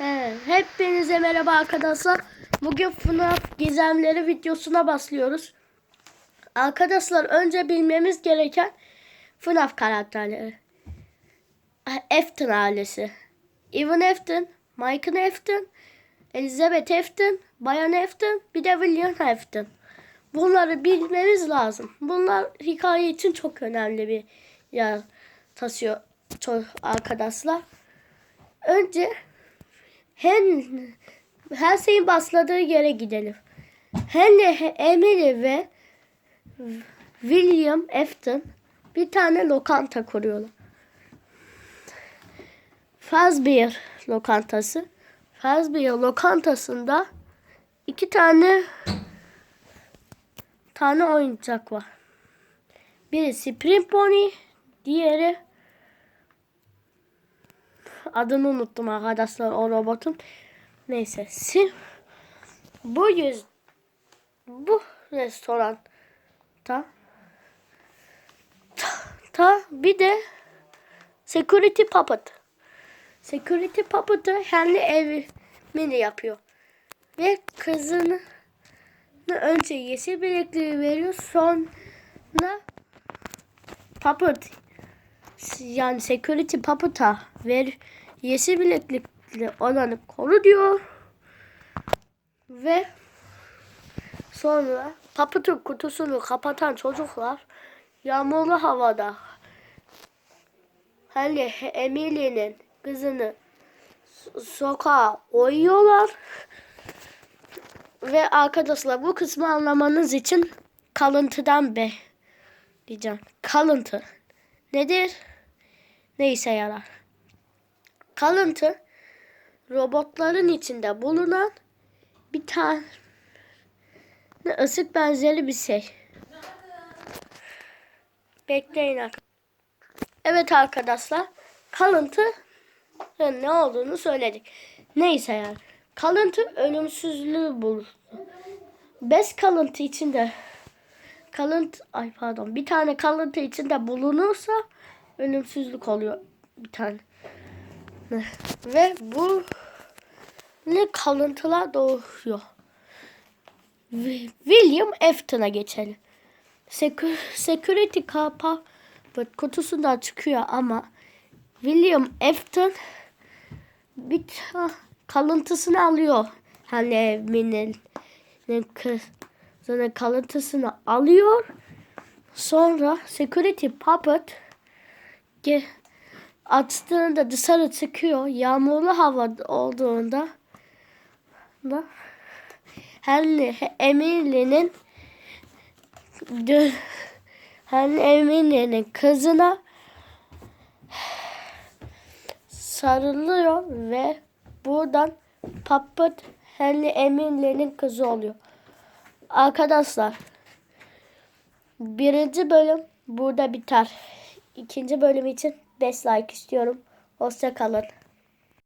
Evet, hepinize merhaba arkadaşlar. Bugün FNAF gizemleri videosuna başlıyoruz. Arkadaşlar önce bilmemiz gereken FNAF karakterleri. Afton ailesi. Evan Afton, Michael Afton, Elizabeth Afton, Bayan Afton, bir de William Afton. Bunları bilmemiz lazım. Bunlar hikaye için çok önemli bir yer taşıyor arkadaşlar. Önce Hen her şeyin başladığı yere gidelim. Henry, Emily ve William Afton bir tane lokanta kuruyorlar. Fazbear lokantası. Fazbear lokantasında iki tane tane oyuncak var. Biri Spring Pony, diğeri adını unuttum arkadaşlar o robotun. Neyse. Sim bu yüz bu restoranda ta, ta bir de security puppet. Security puppet'ı kendi evini yapıyor. Ve kızını önce yeşil bilekliği veriyor. Sonra puppet yani security puppet'a ver yeşil bileklikli olanı koru diyor. Ve sonra puppet'ın kutusunu kapatan çocuklar yağmurlu havada hani Emily'nin kızını so- sokağa oyuyorlar. Ve arkadaşlar bu kısmı anlamanız için kalıntıdan be diyeceğim. Kalıntı nedir? Ne işe yarar? Kalıntı robotların içinde bulunan bir tane ısık benzeri bir şey. Bekleyin arkadaşlar. Evet arkadaşlar kalıntı ne olduğunu söyledik. Neyse yani. Kalıntı ölümsüzlüğü bulur. Bez kalıntı içinde kalıntı ay pardon bir tane kalıntı içinde bulunursa ölümsüzlük oluyor bir tane. Ve bu ne kalıntılar doğuyor. Wi- William Afton'a geçelim. Secu- security kapağı kutusundan çıkıyor ama William Afton bir kalıntısını alıyor. Hani evinin kızının kalıntısını alıyor. Sonra security puppet açtığında dışarı çıkıyor. Yağmurlu hava olduğunda da Henry Emily'nin Henry Emily'nin kızına sarılıyor ve buradan Puppet Henry Emily'nin kızı oluyor. Arkadaşlar birinci bölüm burada biter. İkinci bölüm için 5 like istiyorum. Hoşça kalın.